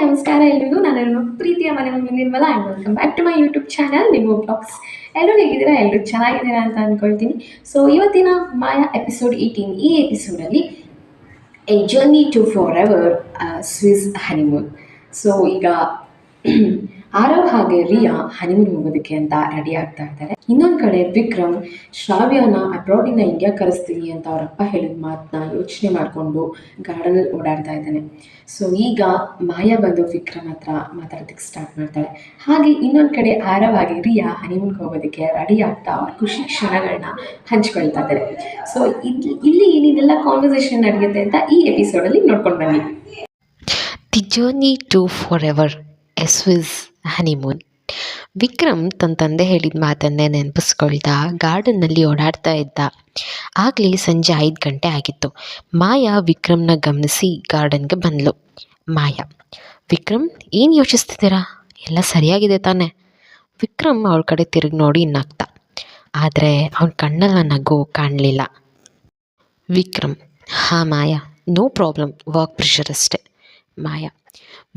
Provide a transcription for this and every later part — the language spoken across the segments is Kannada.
ನಮಸ್ಕಾರ ಎಲ್ರಿಗೂ. ನಾನು ಪ್ರೀತಿಯ ಮನೆ ಮುಂದೆ Nirmala and welcome back to my YouTube channel ನಿಮ್ಮ ಬ್ಲಾಗ್ಸ್ ಎಲ್ಲರೂ ಹೇಗಿದ್ದೀರಾ? ಎಲ್ಲರೂ ಚೆನ್ನಾಗಿದ್ದೀರಾ ಅಂತ ಅಂದ್ಕೊಳ್ತೀನಿ ಸೊ ಇವತ್ತಿನ ಮಾಯ ಎಪಿಸೋಡ್ ಏಯ್ಟೀನ್ ಈ ಎಪಿಸೋಡಲ್ಲಿ a journey to forever Swiss honeymoon so ಈಗ ಆರವ್ ಹಾಗೆ ರಿಯಾ ಹನಿಮೂನ್ ಹೋಗೋದಕ್ಕೆ ಅಂತ ರೆಡಿ ಆಗ್ತಾ ಇದ್ದಾರೆ. ಇನ್ನೊಂದು ಕಡೆ ವಿಕ್ರಮ್, ಶ್ರಾವ್ಯನ ಅಬ್ರಾಡಿಂದ ಇಂಡಿಯಾ ಕರೆಸ್ತೀನಿ ಅಂತ ಅವರಪ್ಪ ಹೇಳಿದ ಮಾತನ್ನ ಯೋಚನೆ ಮಾಡಿಕೊಂಡು ಗಾರ್ಡನಲ್ಲಿ ಓಡಾಡ್ತಾ ಇದ್ದಾನೆ. ಸೊ ಈಗ ಮಾಯಾ ಬಂದು ವಿಕ್ರಮ್ ಹತ್ರ ಮಾತಾಡೋದಕ್ಕೆ ಸ್ಟಾರ್ಟ್ ಮಾಡ್ತಾಳೆ. ಹಾಗೆ ಇನ್ನೊಂದು ಕಡೆ ಆರವ್ ಆಗಿ ರಿಯಾ ಹನಿಮೂನ್ಗೆ ಹೋಗೋದಕ್ಕೆ ರೆಡಿ ಆಗ್ತಾ ಅವ್ರ ಖುಷಿ ಕ್ಷಣಗಳನ್ನ ಹಂಚ್ಕೊಳ್ತಾ ಇದ್ದಾರೆ. ಸೊ ಇಲ್ಲಿ ಇಲ್ಲಿ ಏನಿದೆಲ್ಲ ಕಾನ್ವರ್ಸೇಷನ್ ನಡೆಯುತ್ತೆ ಅಂತ ಈ ಎಪಿಸೋಡಲ್ಲಿ ನೋಡ್ಕೊಂಡು ಬನ್ನಿ. The journey to forever Swiss honeymoon. Vikram ತನ್ನ ತಂದೆ ಹೇಳಿದ ಮಾತನ್ನೇ ನೆನಪಿಸ್ಕೊಳ್ತಾ ಗಾರ್ಡನ್ನಲ್ಲಿ ಓಡಾಡ್ತಾ ಇದ್ದ. ಆಗಲೇ ಸಂಜೆ ಐದು ಗಂಟೆ ಆಗಿತ್ತು. ಮಾಯಾ ವಿಕ್ರಮ್ನ ಗಮನಿಸಿ ಗಾರ್ಡನ್ಗೆ ಬಂದಳು ಮಾಯಾ, ವಿಕ್ರಮ್, ಏನು ಯೋಚಿಸ್ತಿದ್ದೀರಾ? ಎಲ್ಲ ಸರಿಯಾಗಿದೆ ತಾನೇ. ವಿಕ್ರಮ್ ಅವಳ ಕಡೆ ತಿರುಗಿ ನೋಡಿ ನಗ್ತ. ಆದರೆ ಅವನ ಕಣ್ಣಲ್ಲ ನಗು ಕಾಣಲಿಲ್ಲ. ವಿಕ್ರಮ್, ಹಾಂ Maya, no problem, work pressure ಅಷ್ಟೇ. ಮಾಯಾ,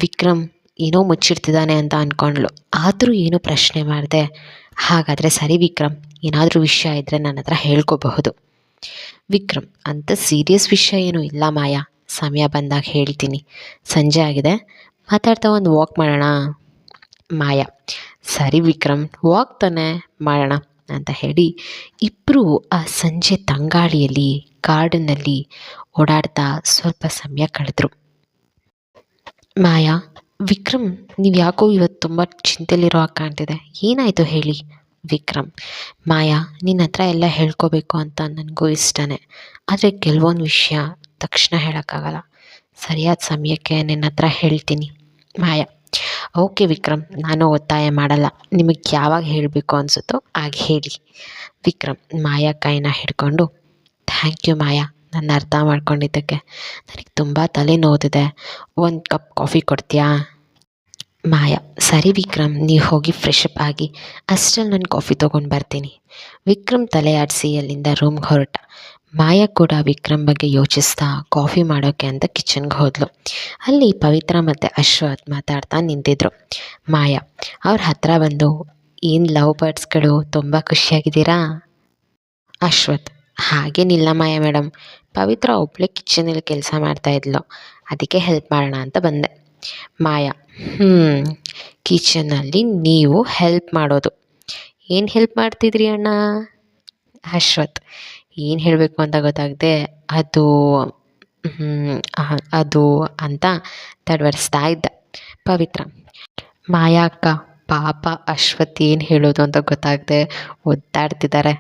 ವಿಕ್ರಮ್ ಏನೋ ಮುಚ್ಚಿಡ್ತಿದ್ದಾನೆ ಅಂತ ಅಂದ್ಕೊಂಡ್ಳು ಆದರೂ ಏನೂ ಪ್ರಶ್ನೆ ಮಾಡಿದೆ. ಹಾಗಾದರೆ ಸರಿ ವಿಕ್ರಮ್, ಏನಾದರೂ ವಿಷಯ ಇದ್ದರೆ ನನ್ನ ಹತ್ರ ಹೇಳ್ಕೋಬಹುದು. ವಿಕ್ರಮ್, ಅಂತ ಸೀರಿಯಸ್ ವಿಷಯ ಏನೂ ಇಲ್ಲ ಮಾಯಾ. ಸಮಯ ಬಂದಾಗ ಹೇಳ್ತೀನಿ. ಸಂಜೆ ಆಗಿದೆ. ಮಾತಾಡ್ತಾ ಒಂದು ವಾಕ್ ಮಾಡೋಣ. ಮಾಯಾ, ಸರಿ ವಿಕ್ರಮ್, ವಾಕ್ ತಾನೆ ಮಾಡೋಣ ಅಂತ ಹೇಳಿ ಇಬ್ಬರು ಆ ಸಂಜೆ ತಂಗಾಳಿಯಲ್ಲಿ, ಗಾರ್ಡನ್ನಲ್ಲಿ ಓಡಾಡ್ತಾ ಸ್ವಲ್ಪ ಸಮಯ ಕಳೆದ್ರು. ಮಾಯಾ ವಿಕ್ರಮ್, ನೀವು ಯಾಕೋ ಇವತ್ತು ತುಂಬ ಚಿಂತೆಲಿರೋ ಹಾಗೆ ಕಾಣ್ತಿದೆ. ಏನಾಯಿತು ಹೇಳಿ, ವಿಕ್ರಮ್? ಮಾಯಾ ನಿನ್ನ ಹತ್ರ ಎಲ್ಲ ಹೇಳ್ಕೋಬೇಕು ಅಂತ ನನಗೂ ಇಷ್ಟನೇ. ಆದರೆ ಕೆಲವೊಂದು ವಿಷಯ ತಕ್ಷಣ ಹೇಳೋಕ್ಕಾಗಲ್ಲ. ಸರಿಯಾದ ಸಮಯಕ್ಕೆ ನಿನ್ನ ಹತ್ರ ಹೇಳ್ತೀನಿ. ಮಾಯಾ, ಓಕೆ ವಿಕ್ರಮ್, ನಾನು ಒತ್ತಾಯ ಮಾಡಲ್ಲ. ನಿಮಗೆ ಯಾವಾಗ ಹೇಳಬೇಕು ಅನಿಸುತ್ತೋ ಆಗ ಹೇಳಿ. ವಿಕ್ರಮ್, ಮಾಯಾ ಕೈನ ಹಿಡ್ಕೊಂಡು, ಥ್ಯಾಂಕ್ ಯು ಮಾಯಾ ನನ್ನ ಅರ್ಥ ಮಾಡ್ಕೊಂಡಿದ್ದಕ್ಕೆ. ನನಗೆ ತುಂಬ ತಲೆ ಒಂದು ಕಪ್ ಕಾಫಿ ಕೊಡ್ತೀಯಾ? ಮಾಯಾ, ಸರಿ ವಿಕ್ರಮ್, ನೀವು ಹೋಗಿ ಫ್ರೆಶ್ ಅಪ್ ಆಗಿ ಅಷ್ಟರಲ್ಲಿ ನಾನು ಕಾಫಿ ತೊಗೊಂಡು ಬರ್ತೀನಿ. ವಿಕ್ರಮ್ ತಲೆ ಆಡಿಸಿ ಅಲ್ಲಿಂದ ರೂಮ್ಗೆ ಹೊರಟ. ಮಾಯಾ ಕೂಡ ವಿಕ್ರಮ್ ಬಗ್ಗೆ ಯೋಚಿಸ್ತಾ ಕಾಫಿ ಮಾಡೋಕ್ಕೆ ಅಂತ ಕಿಚನ್ಗೆ ಹೋದ್ಲು. ಅಲ್ಲಿ ಪವಿತ್ರ ಮತ್ತು ಅಶ್ವಥ್ ಮಾತಾಡ್ತಾ ನಿಂತಿದ್ರು. ಮಾಯಾ, ಅವ್ರ ಹತ್ರ ಬಂದು, ಏನು ಲವ್ ಬರ್ಡ್ಸ್ಗಳು ತುಂಬ ಖುಷಿಯಾಗಿದ್ದೀರಾ? ಅಶ್ವಥ್, ಹಾಗೇನಿಲ್ಲ ಮಾಯಾ ಮೇಡಮ್ ಪವಿತ್ರ ಒಬ್ಬಳೇ ಕಿಚನಲ್ಲಿ ಕೆಲಸ ಮಾಡ್ತಾಯಿದ್ಲು ಅದಕ್ಕೆ ಹೆಲ್ಪ್ ಮಾಡೋಣ ಅಂತ ಬಂದೆ. ಮಾಯಾ ಹ್ಞೂ ಕಿಚನಲ್ಲಿ ನೀವು ಹೆಲ್ಪ್ ಮಾಡೋದು. ಏನು ಹೆಲ್ಪ್ ಮಾಡ್ತಿದ್ರಿ ಅಣ್ಣ? ಅಶ್ವಥ್, ಏನು ಹೇಳಬೇಕು ಅಂತ ಗೊತ್ತಾಗದೆ, ಅದು ಅದು ಅಂತ ತಡವರಿಸ್ತಾ ಇದ್ದ. ಪವಿತ್ರ, ಮಾಯಾ ಅಕ್ಕ, ಪಾಪ ಅಶ್ವಥ್ ಏನು ಹೇಳೋದು ಅಂತ ಗೊತ್ತಾಗದೆ ಒದ್ದಾಡ್ತಿದ್ದಾರೆ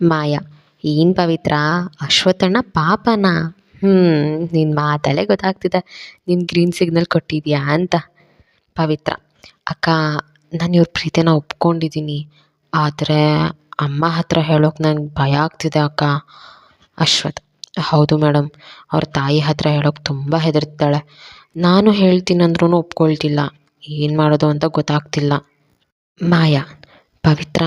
ಮಾಯಾ ಏನು ಪವಿತ್ರ ಅಶ್ವಥಣ್ಣ ಪಾಪನ. ಹ್ಞೂ ನಿನ್ನ ಮಾತಲ್ಲೇ ಗೊತ್ತಾಗ್ತಿದೆ. ನೀನು ಗ್ರೀನ್ ಸಿಗ್ನಲ್ ಕೊಟ್ಟಿದ್ಯಾ ಅಂತ. ಪವಿತ್ರ, ಅಕ್ಕ, ನಾನು ಇವ್ರ ಪ್ರೀತಿನ ಒಪ್ಕೊಂಡಿದ್ದೀನಿ ಆದರೆ ಅಮ್ಮ ಹತ್ರ ಹೇಳೋಕೆ ನಂಗೆ ಭಯ ಆಗ್ತಿದೆ ಅಕ್ಕ. ಅಶ್ವಥ್, ಹೌದು ಮೇಡಮ್ ಅವ್ರ ತಾಯಿ ಹತ್ರ ಹೇಳೋಕೆ ತುಂಬ ಹೆದರ್ತಾಳೆ ನಾನು ಹೇಳ್ತೀನಂದ್ರೂ ಒಪ್ಕೊಳ್ತಿಲ್ಲ. ಏನು ಮಾಡೋದು ಅಂತ ಗೊತ್ತಾಗ್ತಿಲ್ಲ. ಮಾಯಾ, ಪವಿತ್ರ,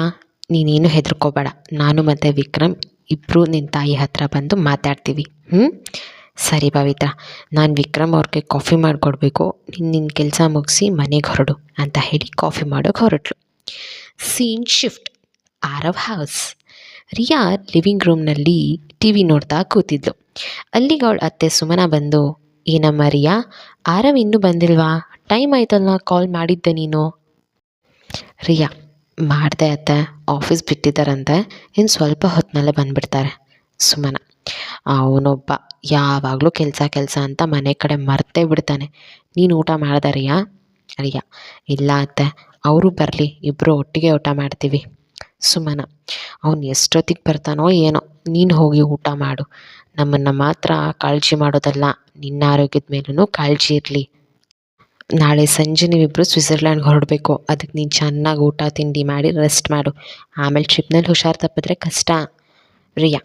ನೀನೇನು ಹೆದರ್ಕೋಬೇಡ. ನಾನು ಮತ್ತು ವಿಕ್ರಮ್ ಇಬ್ಬರು ನಿನ್ನ ತಾಯಿ ಹತ್ರ ಬಂದು ಮಾತಾಡ್ತೀವಿ. ಹ್ಞೂ ಸರಿ ಪವಿತ್ರ, ನಾನು ವಿಕ್ರಮ್ ಅವ್ರಿಗೆ ಕಾಫಿ ಮಾಡಿಕೊಡ್ಬೇಕು. ನೀನು ನಿನ್ನ ಕೆಲಸ ಮುಗಿಸಿ ಮನೆಗೆ ಹೊರಡು ಅಂತ ಹೇಳಿ ಕಾಫಿ ಮಾಡೋಕೆ ಹೊರಟ್ಲು. Scene shift. Aarav house. Riya living ರೂಮ್ನಲ್ಲಿ ಟಿ ವಿ ನೋಡ್ತಾ ಕೂತಿದ್ಲು. ಅಲ್ಲಿಗೆ ಅವಳ ಅತ್ತೆ ಸುಮನ ಬಂದು, ಏನಮ್ಮ ರಿಯಾ, ಆರವ್ ಇನ್ನೂ ಬಂದಿಲ್ವಾ? ಟೈಮ್ ಆಯ್ತಲ್ಲ ಕಾಲ್ ಮಾಡಿದ್ದೆ ನೀನು? ರಿಯಾ ಮಾಡಿದೆ ಅತ್ತೆ ಆಫೀಸ್ ಬಿಟ್ಟಿದ್ದಾರಂತೆ, ಇನ್ನು ಸ್ವಲ್ಪ ಹೊತ್ತಿನಲ್ಲೇ ಬಂದುಬಿಡ್ತಾರೆ ಸುಮನ. ಅವನೊಬ್ಬ ಯಾವಾಗಲೂ ಕೆಲಸ ಕೆಲಸ ಅಂತ ಮನೆ ಕಡೆ ಮರ್ತೇ ಬಿಡ್ತಾನೆ. ನೀನು ಊಟ ಮಾಡ್ದೆ ರಿಯಾ ರಿಯಾ ಇಲ್ಲ ಅತ್ತೆ, ಅವರು ಬರಲಿ ಇಬ್ಬರು ಒಟ್ಟಿಗೆ ಊಟ ಮಾಡ್ತೀವಿ. ಸುಮನ. ಅವನು ಎಷ್ಟೊತ್ತಿಗೆ ಬರ್ತಾನೋ ಏನೋ, ನೀನು ಹೋಗಿ ಊಟ ಮಾಡು. ನಮ್ಮನ್ನು ಮಾತ್ರ ಕಾಳಜಿ ಮಾಡೋದಲ್ಲ, ನಿನ್ನ ಆರೋಗ್ಯದ ಮೇಲೂ ಕಾಳಜಿ ಇರಲಿ. ನಾಳೆ ಸಂಜೆ ನೀವಿಬ್ಬರು ಸ್ವಿಟ್ಜರ್ಲ್ಯಾಂಡ್ಗೆ ಹೊರಡಬೇಕು. ಅದಕ್ಕೆ ನೀನು ಚೆನ್ನಾಗಿ ಊಟ, ತಿಂಡಿ ಮಾಡಿ ರೆಸ್ಟ್ ಮಾಡು. ಆಮೇಲೆ ಟ್ರಿಪ್ನಲ್ಲಿ ಹುಷಾರು ತಪ್ಪಿದ್ರೆ ಕಷ್ಟ. ರಿಯಾ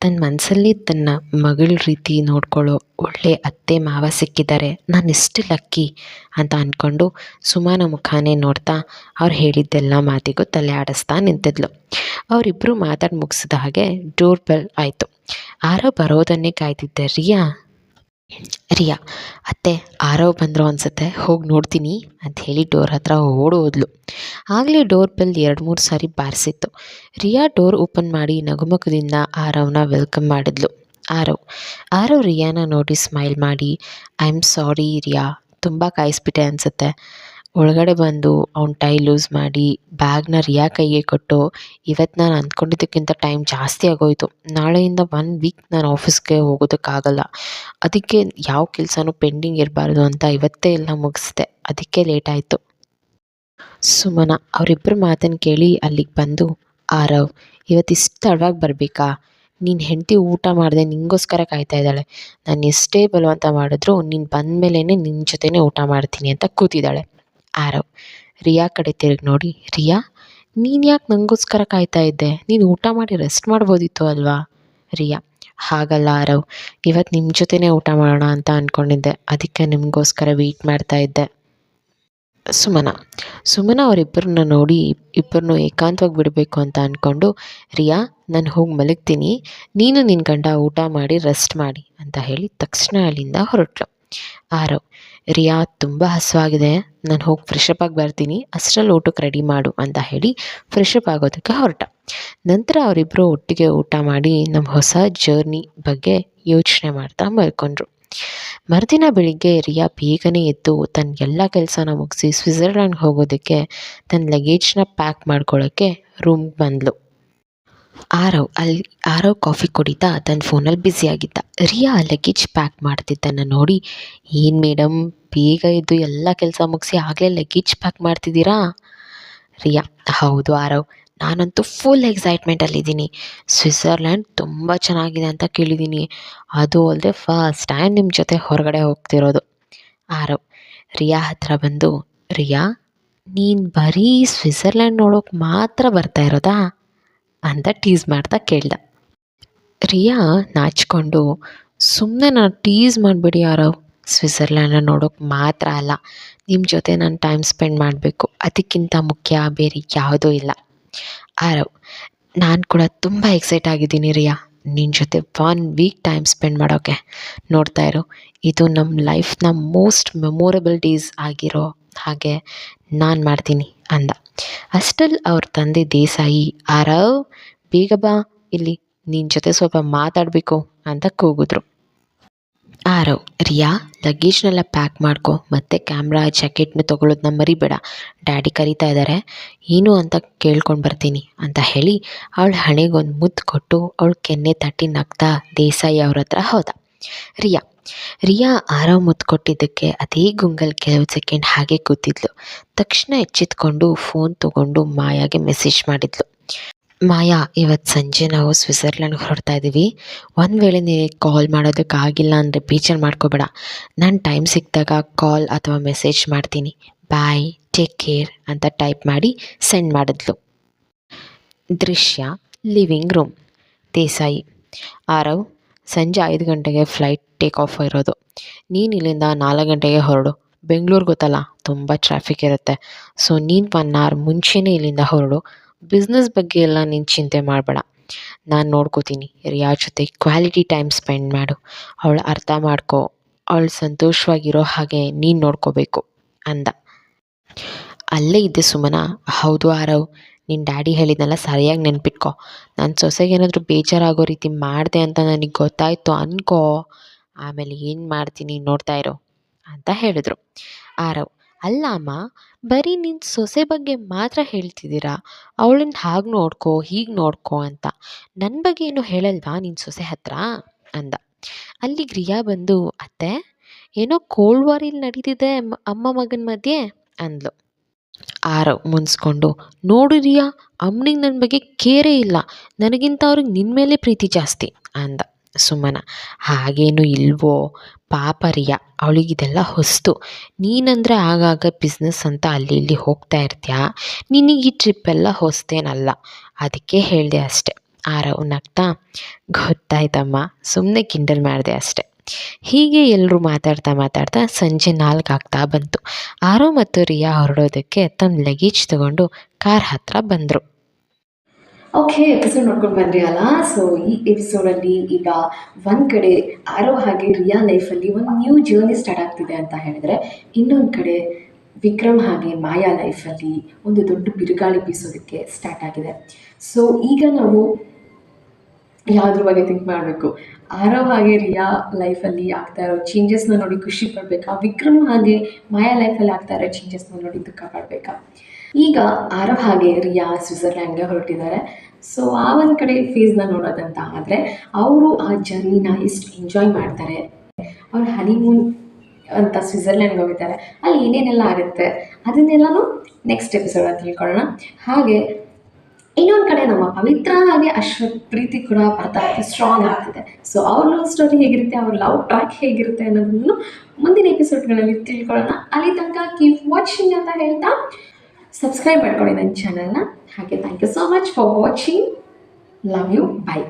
ತನ್ನ ಮನಸ್ಸಲ್ಲಿ ತನ್ನ ಮಗಳ ರೀತಿ ನೋಡ್ಕೊಳ್ಳೋ ಒಳ್ಳೆ ಅತ್ತೆ, ಮಾವ ಸಿಕ್ಕಿದ್ದಾರೆ. ನಾನು ಎಷ್ಟು ಲಕ್ಕಿ ಅಂತ ಅಂದ್ಕೊಂಡು ಸುಮಾನ ಮುಖಾನೇ ನೋಡ್ತಾ ಅವ್ರು ಹೇಳಿದ್ದೆಲ್ಲ ಮಾತಿಗೂ ತಲೆ ಆಡಿಸ್ತಾ ನಿಂತಿದ್ಲು. ಅವರಿಬ್ಬರು ಮಾತಾಡಿ ಮುಗಿಸಿದ ಹಾಗೆ ಡೋರ್ ಬೆಲ್ ಆಯಿತು. ಆರೋ ಬರೋದನ್ನೇ ಕಾಯ್ತಿದ್ದೆ. ರಿಯಾ ರಿಯಾ, ಅತ್ತೆ ಆರವ್ ಬಂದರು ಅನಿಸುತ್ತೆ, ಹೋಗಿ ನೋಡ್ತೀನಿ ಅಂತ ಹೇಳಿ ಡೋರ್ ಹತ್ರ ಓಡೋದ್ಲು. ಆಗಲೇ ಡೋರ್ ಬೆಲ್ ಎರಡು ಮೂರು ಸಾರಿ ಬಾರಿಸಿತ್ತು. ರಿಯಾ ಡೋರ್ ಓಪನ್ ಮಾಡಿ ನಗುಮುಖದಿಂದ ಆರವ್ನ ವೆಲ್ಕಮ್ ಮಾಡಿದ್ಲು. ಆರವ್ ಆರವ್ ರಿಯಾನ ನೋಡಿ ಸ್ಮೈಲ್ ಮಾಡಿ, ಐ ಆಮ್ ಸಾರಿ ರಿಯಾ, ತುಂಬ ಕಾಯಿಸ್ಬಿಟ್ಟೆ ಅನಿಸುತ್ತೆ. ಒಳಗಡೆ ಬಂದು ಅವ್ನ ಟೈ ಲೂಸ್ ಮಾಡಿ ಬ್ಯಾಗ್ನ ರಿಯಾ ಕೈಗೆ ಕೊಟ್ಟು ಇವತ್ತು ನಾನು ಅಂದ್ಕೊಂಡಿದ್ದಕ್ಕಿಂತ ಟೈಮ್ ಜಾಸ್ತಿ ಆಗೋಯಿತು. ನಾಳೆಯಿಂದ ಒನ್ ವೀಕ್ ನಾನು ಆಫೀಸ್ಗೆ ಹೋಗೋದಕ್ಕಾಗಲ್ಲ. ಅದಕ್ಕೆ ಯಾವ ಕೆಲಸನೂ ಪೆಂಡಿಂಗ್ ಇರಬಾರ್ದು ಅಂತ ಇವತ್ತೇ ಎಲ್ಲ ಮುಗಿಸ್ದೆ. ಅದಕ್ಕೆ ಲೇಟ್ ಆಯಿತು. ಸುಮನ ಅವರಿಬ್ಬರ ಮಾತನ್ನು ಕೇಳಿ ಅಲ್ಲಿಗೆ ಬಂದು, ಆರವ್ ಇವತ್ತು ಇಷ್ಟು ತಡವಾಗಿ ಬರಬೇಕಾ? ನಿನ್ನ ಹೆಂಡತಿ ಊಟ ಮಾಡಿದೆ ನಿಂಗೋಸ್ಕರ ಕಾಯ್ತಾ ಇದ್ದಾಳೆ. ನಾನು ಎಷ್ಟೇ ಬಲವಂತ ಮಾಡಿದ್ರು ನೀನು ಬಂದ ಮೇಲೇ ನಿನ್ನ ಜೊತೆನೇ ಊಟ ಮಾಡ್ತೀನಿ ಅಂತ ಕೂತಿದ್ದಾಳೆ. ಆರವ್ ರಿಯಾ ಕಡೆ ತಿರುಗಿ ನೋಡಿ, ರಿಯಾ, ನೀನು ಯಾಕೆ ನನಗೋಸ್ಕರ ಕಾಯ್ತಾ ಇದ್ದೆ? ನೀನು ಊಟ ಮಾಡಿ ರೆಸ್ಟ್ ಮಾಡ್ಬೋದಿತ್ತು ಅಲ್ವಾ? ರಿಯಾ, ಹಾಗಲ್ಲ ಆರವ್ ಇವತ್ತು ನಿಮ್ಮ ಜೊತೆನೇ ಊಟ ಮಾಡೋಣ ಅಂತ ಅಂದ್ಕೊಂಡಿದ್ದೆ ಅದಕ್ಕೆ ನಿಮಗೋಸ್ಕರ ವೆಯ್ಟ್ ಮಾಡ್ತಾ ಇದ್ದೆ. ಸುಮನ ಸುಮನ ಅವರಿಬ್ಬರನ್ನ ನೋಡಿ ಇಬ್ಬರನ್ನೂ ಏಕಾಂತವಾಗಿ ಬಿಡಬೇಕು ಅಂತ ಅಂದ್ಕೊಂಡು ರಿಯಾ, ನಾನು ಹೋಗಿ ಮಲಗ್ತೀನಿ. ನೀನು ನಿನ್ನ ಗಂಡ ಊಟ ಮಾಡಿ ರೆಸ್ಟ್ ಮಾಡಿ ಅಂತ ಹೇಳಿ ತಕ್ಷಣ ಅಲ್ಲಿಂದ ಹೊರಟ್ಲು. ಆರವ್ ರಿಯಾ, ತುಂಬ ಹಸುವಾಗಿದೆ. ನಾನು ಹೋಗಿ ಫ್ರೆಶಪ್ ಆಗಿ ಬರ್ತೀನಿ. ಅಷ್ಟರಲ್ಲಿ ಊಟಕ್ಕೆ ರೆಡಿ ಮಾಡು ಅಂತ ಹೇಳಿ ಫ್ರೆಶಪ್ ಆಗೋದಕ್ಕೆ ಹೊರಟ. ನಂತರ ಅವರಿಬ್ಬರು ಒಟ್ಟಿಗೆ ಊಟ ಮಾಡಿ ನಮ್ಮ ಹೊಸ ಜರ್ನಿ ಬಗ್ಗೆ ಯೋಚನೆ ಮಾಡ್ತಾ ಮಲ್ಕೊಂಡ್ರು. ಮರುದಿನ ಬೆಳಿಗ್ಗೆ ರಿಯಾ ಬೇಗನೆ ಎದ್ದು ತನ್ನ ಎಲ್ಲ ಕೆಲಸನ ಮುಗಿಸಿ ಸ್ವಿಟ್ಜರ್ಲ್ಯಾಂಡ್ಗೆ ಹೋಗೋದಕ್ಕೆ ತನ್ನ ಲಗೇಜ್ನ ಪ್ಯಾಕ್ ಮಾಡ್ಕೊಳ್ಳೋಕ್ಕೆ ರೂಮ್ಗೆ ಬಂದಳು ಆರವ್ ಅಲ್ಲಿ ಆರವ್ ಕಾಫಿ ಕುಡಿತಾ ತನ್ನ ಫೋನಲ್ಲಿ ಬ್ಯುಸಿಯಾಗಿದ್ದ ರಿಯಾ ಲಗೇಜ್ ಪ್ಯಾಕ್ ಮಾಡ್ತಿದ್ದನ್ನು ನೋಡಿ, ಏನು ಮೇಡಮ್ ಬೇಗ ಇದ್ದು ಎಲ್ಲ ಕೆಲಸ ಮುಗಿಸಿ ಆಗಲೇ ಲಗೇಜ್ ಪ್ಯಾಕ್ ಮಾಡ್ತಿದ್ದೀರಾ? ರಿಯಾ, ಹೌದು ಆರವ್ ನಾನಂತೂ ಫುಲ್ ಎಕ್ಸೈಟ್ಮೆಂಟಲ್ಲಿದ್ದೀನಿ ಸ್ವಿಟ್ಜರ್ಲ್ಯಾಂಡ್ ತುಂಬ ಚೆನ್ನಾಗಿದೆ ಅಂತ ಕೇಳಿದ್ದೀನಿ. ಅದು ಅಲ್ಲದೆ ಫಸ್ಟ್ ಟೈಮ್ ನಿಮ್ಮ ಜೊತೆ ಹೊರಗಡೆ ಹೋಗ್ತಿರೋದು. ಆರವ್ ರಿಯಾ ಹತ್ರ ಬಂದು, ರಿಯಾ, ನೀನು ಬರೀ ಸ್ವಿಟ್ಜರ್ಲ್ಯಾಂಡ್ ನೋಡೋಕೆ ಮಾತ್ರ ಬರ್ತಾ ಇರೋದಾ? ಅಂತ ಟೀಸ್ ಮಾಡ್ತಾ ಕೇಳ್ದ. ರಿಯಾ ನಾಚಿಕೊಂಡು ಸುಮ್ಮನೆ ನಾನು ಟೀಸ್ ಮಾಡಬೇಡಿ ಯಾರೋ, ಸ್ವಿಟ್ಜರ್ಲ್ಯಾಂಡ್ನ ನೋಡೋಕೆ ಮಾತ್ರ ಅಲ್ಲ ನಿಮ್ಮ ಜೊತೆ ನಾನು ಟೈಮ್ ಸ್ಪೆಂಡ್ ಮಾಡಬೇಕು, ಅದಕ್ಕಿಂತ ಮುಖ್ಯ ಬೇರೆ ಯಾವುದೂ ಇಲ್ಲ. ಆರವ್, ನಾನು ಕೂಡ ತುಂಬ ಎಕ್ಸೈಟ್ ಆಗಿದ್ದೀನಿ ರಿಯಾ ನಿನ್ನ ಜೊತೆ ಒನ್ ವೀಕ್ ಟೈಮ್ ಸ್ಪೆಂಡ್ ಮಾಡೋಕೆ. ನೋಡ್ತಾ ಇರು, ಇದು ನಮ್ಮ ಲೈಫ್ನ ಮೋಸ್ಟ್ ಮೆಮೊರೇಬಲ್ ಡೇಸ್ ಆಗಿರೋ ಹಾಗೆ ನಾನು ಮಾಡ್ತೀನಿ ಅಂದ. ಅಷ್ಟರಲ್ಲಿ ಅವ್ರ ತಂದೆ ದೇಸಾಯಿ, ಆರವ್, ಬೇಗ ಬಾ, ಇಲ್ಲಿ ನಿನ್ನ ಜೊತೆ ಸ್ವಲ್ಪ ಮಾತಾಡಬೇಕು ಅಂತ ಕೂಗಿದ್ರು. ಆರವ್, ರಿಯಾ, ಲಗೇಜ್ನೆಲ್ಲ ಪ್ಯಾಕ್ ಮಾಡ್ಕೊ, ಮತ್ತೆ ಕ್ಯಾಮ್ರಾ, ಜಾಕೆಟ್ನ ತೊಗೊಳೋದನ್ನ ಮರಿಬೇಡ. ಡ್ಯಾಡಿ ಕರೀತಾ ಇದ್ದಾರೆ ಏನು ಅಂತ ಕೇಳ್ಕೊಂಡು ಬರ್ತೀನಿ ಅಂತ ಹೇಳಿ, ಅವಳ ಹಣೆಗೊಂದು ಮುದ್ದು ಕೊಟ್ಟು ಅವಳು ಕೆನ್ನೆ ತಟ್ಟಿ ನಗ್ತಾ ದೇಸಾಯಿ ಅವ್ರ ಹತ್ರ ಹೋದ. ರಿಯಾ. ರಿಯಾ ಆರಾಮ್ ಮುತ್ಕೊಟ್ಟಿದ್ದಕ್ಕೆ ಅದೇ ಗುಂಗಲ್ ಕೆಲವು ಸೆಕೆಂಡ್ ಹಾಗೆ ಕೂತಿದ್ಲು. ತಕ್ಷಣ ಎಚ್ಚೆತ್ಕೊಂಡು ಫೋನ್ ತಗೊಂಡು ಮಾಯಾಗೆ ಮೆಸೇಜ್ ಮಾಡಿದ್ಲು. ಮಾಯಾ ಇವತ್ತು ಸಂಜೆ ನಾವು ಸ್ವಿಟ್ಜರ್ಲ್ಯಾಂಡ್ಗೆ ಹೊರಡ್ತಾ ಇದ್ದೀವಿ ಒಂದು ವೇಳೆ ನಿನಗೆ ಕಾಲ್ ಮಾಡೋದಕ್ಕಾಗಿಲ್ಲ ಅಂದರೆ ಬೇಜಾರು ಮಾಡ್ಕೋಬೇಡ. ನಾನು ಟೈಮ್ ಸಿಕ್ಕಿದಾಗ ಕಾಲ್ ಅಥವಾ ಮೆಸೇಜ್ ಮಾಡ್ತೀನಿ. ಬಾಯ್ ಟೇಕ್ ಕೇರ್ ಅಂತ ಟೈಪ್ ಮಾಡಿ ಸೆಂಡ್ ಮಾಡಿದ್ಲು. ದೃಶ್ಯ ಲಿವಿಂಗ್ ರೂಮ್ ದೇಸಾಯಿ, ಆರವ್ ಸಂಜೆ ಐದು ಗಂಟೆಗೆ ಫ್ಲೈಟ್ ಟೇಕ್ ಆಫ್ ಇರೋದು. ನೀನು ಇಲ್ಲಿಂದ ನಾಲ್ಕು ಗಂಟೆಗೆ ಹೊರಡು. ಬೆಂಗಳೂರು ಗೊತ್ತಲ್ಲ? ತುಂಬ ಟ್ರಾಫಿಕ್ ಇರುತ್ತೆ. ಸೊ ನೀನು ಒನ್ ಅವರ್ ಮುಂಚೆನೇ ಇಲ್ಲಿಂದ ಹೊರಡು. ಬಿಸ್ನೆಸ್ ಬಗ್ಗೆ ಎಲ್ಲ ನೀನು ಚಿಂತೆ ಮಾಡಬೇಡ. ನಾನು ನೋಡ್ಕೋತೀನಿ. ರಿಯಾ ಜೊತೆ ಕ್ವಾಲಿಟಿ ಟೈಮ್ ಸ್ಪೆಂಡ್ ಮಾಡು. ಅವಳು ಅರ್ಥ ಮಾಡ್ಕೊ. ಅವಳು ಸಂತೋಷವಾಗಿರೋ ಹಾಗೆ ನೀನು ನೋಡ್ಕೋಬೇಕು ಅಂದ. ಅಲ್ಲೇ ಇದ್ದೆ ಸುಮನ. ಹೌದು ಆರವ್. ನಿನ್ನ ಡ್ಯಾಡಿ ಹೇಳಿದ್ನೆಲ್ಲ ಸರಿಯಾಗಿ ನೆನ್ಪಿಟ್ಕೊ. ನನ್ನ ಸೊಸೆಗೆ ಏನಾದರೂ ಬೇಜಾರಾಗೋ ರೀತಿ ಮಾಡಿದೆ ಅಂತ ನನಗೆ ಗೊತ್ತಾಯಿತು ಅನ್ಕೋ. ಆಮೇಲೆ ಏನು ಮಾಡ್ತೀನಿ ನೋಡ್ತಾ ಇರೋ ಅಂತ ಹೇಳಿದ್ರು. ಆರವ್, ಅಲ್ಲ ಅಮ್ಮ, ಬರೀ ನಿನ್ನ ಸೊಸೆ ಬಗ್ಗೆ ಮಾತ್ರ ಹೇಳ್ತಿದ್ದೀರಾ? ಅವಳನ್ನ ಹಾಗೆ ನೋಡ್ಕೋ, ಹೀಗೆ ನೋಡ್ಕೋ ಅಂತ. ನನ್ನ ಬಗ್ಗೆ ಏನು ಹೇಳಲ್ವಾ ನಿನ್ನ ಸೊಸೆ ಹತ್ರ? ಅಂದ. ಅಲ್ಲಿ ಗ್ರಿಯಾ ಬಂದು, ಅತ್ತೆ, ಏನೋ ಕೋಲ್ಡ್ ನಡೀತಿದೆ ಅಮ್ಮ ಮಗನ ಮಧ್ಯೆ? ಅಂದ್ಲು. ಆರವ್ ಮುನ್ಸ್ಕೊಂಡು ನೋಡು ರಿಯಾ ಅಮ್ಮನಿಗೆ ನನ್ನ ಬಗ್ಗೆ ಕೇರೇ ಇಲ್ಲ, ನನಗಿಂತ ಅವ್ರಿಗೆ ನಿನ್ನ ಮೇಲೆ ಪ್ರೀತಿ ಜಾಸ್ತಿ, ಅಂದ ಸುಮನ. ಹಾಗೇನು ಇಲ್ವೋ ಪಾಪ ರಿಯಾ ಅವಳಿಗಿದೆಲ್ಲ ಹೊಸ್ತು. ನೀನಂದರೆ ಆಗಾಗ ಬಿಸ್ನೆಸ್ ಅಂತ ಅಲ್ಲಿ ಇಲ್ಲಿ ಹೋಗ್ತಾ ಇರ್ತೀಯಾ? ನಿನಗೆ ಈ ಟ್ರಿಪ್ಪೆಲ್ಲ ಹೊಸ್ತೇನಲ್ಲ? ಅದಕ್ಕೆ ಹೇಳಿದೆ ಅಷ್ಟೆ. ಆರವ್ ನಗ್ತಾ, ಗೊತ್ತಾಯ್ತಮ್ಮ ಸುಮ್ಮನೆ ಕಿಂಡಲ್ ಮಾಡಿದೆ ಅಷ್ಟೆ. ಹೀಗೆ ಎಲ್ಲರೂ ಮಾತಾಡ್ತಾ ಮಾತಾಡ್ತಾ ಸಂಜೆ ನಾಲ್ಕು ಆಗ್ತಾ ಬಂತು. ಆರೋ ಮತ್ತು ರಿಯಾ ಹೊರಡೋದಕ್ಕೆ ತಮ್ಮ ಲಗೇಜ್ ತಗೊಂಡು ಕಾರ್ ಹತ್ರ ಬಂದರು. ಓಕೆ ಎಪಿಸೋಡ್ ನೋಡ್ಕೊಂಡು ಬಂದ್ರಿ ಅಲ್ಲ? ಸೊ ಈ ಎಪಿಸೋಡಲ್ಲಿ ಈಗ ಒಂದು ಕಡೆ ಆರೋ ಹಾಗೆ ರಿಯಾ ಲೈಫಲ್ಲಿ ಒಂದು ನ್ಯೂ ಜರ್ನಿ ಸ್ಟಾರ್ಟ್ ಆಗ್ತಿದೆ ಅಂತ ಹೇಳಿದ್ರೆ, ಇನ್ನೊಂದು ಕಡೆ ವಿಕ್ರಮ್ ಹಾಗೆ ಮಾಯಾ ಲೈಫಲ್ಲಿ ಒಂದು ದೊಡ್ಡ ಬಿರುಗಾಳಿ ಬೀಸೋದಕ್ಕೆ ಸ್ಟಾರ್ಟ್ ಆಗಿದೆ. ಸೊ ಈಗ ನಾವು ಯಾವುದ್ರ ಬಗ್ಗೆ ಥಿಂಕ್ ಮಾಡಬೇಕು? ಆರೋ ಹಾಗೆ ರಿಯಾ ಲೈಫಲ್ಲಿ ಆಗ್ತಾ ಇರೋ ಚೇಂಜಸ್ನ ನೋಡಿ ಖುಷಿ ಪಡಬೇಕಾ? ವಿಕ್ರಮ್ ಹಾಗೆ ಮಾಯಾ ಲೈಫಲ್ಲಿ ಆಗ್ತಾ ಇರೋ ಚೇಂಜಸ್ನ ನೋಡಿ ದುಃಖ ಪಡಬೇಕಾ? ಈಗ ಆರೋ ಹಾಗೆ ರಿಯಾ, ಸ್ವಿಟ್ಜರ್ಲ್ಯಾಂಡ್ಗೆ ಹೊರಟಿದ್ದಾರೆ. ಸೊ ಆ ಒಂದು ಕಡೆ ಫೇಸ್ನ ನೋಡೋದಂತ ಆದರೆ, ಅವರು ಆ ಜರ್ನಿನ ಎಷ್ಟು ಎಂಜಾಯ್ ಮಾಡ್ತಾರೆ? ಅವ್ರ ಹನಿಮೂನ್ ಅಂತ ಸ್ವಿಟ್ಜರ್ಲ್ಯಾಂಡ್ಗೆ ಹೋಗಿದ್ದಾರೆ. ಅಲ್ಲಿ ಏನೇನೆಲ್ಲ ಆಗುತ್ತೆ? ಅದನ್ನೆಲ್ಲನೂ ನೆಕ್ಸ್ಟ್ ಎಪಿಸೋಡಲ್ಲಿ ತಿಳ್ಕೊಳ್ಳೋಣ. ಹಾಗೆ ಇನ್ನೊಂದು ಕಡೆ ನಮ್ಮ ಪವಿತ್ರ ಹಾಗೆ ಅಶ್ವಥ್ ಪ್ರೀತಿ ಕೂಡ ಬರ್ತಾ ಸ್ಟ್ರಾಂಗ್ ಆಗ್ತಿದೆ. ಸೊ ಅವ್ರ ಲವ್ ಸ್ಟೋರಿ ಹೇಗಿರುತ್ತೆ, ಅವ್ರ ಲವ್ ಟ್ರ್ಯಾಕ್ ಹೇಗಿರುತ್ತೆ ಅನ್ನೋದನ್ನು ಮುಂದಿನ ಎಪಿಸೋಡ್ಗಳಲ್ಲಿ ತಿಳ್ಕೊಳ್ಳೋಣ. ಅಲ್ಲಿ ತನಕ ಕೀಪ್ ವಾಚಿಂಗ್ ಅಂತ ಹೇಳ್ತಾ ಸಬ್ಸ್ಕ್ರೈಬ್ ಮಾಡ್ಕೊಳ್ಳಿ ನನ್ನ ಚಾನಲ್ನ ಹಾಗೆ thank you so much for watching love you bye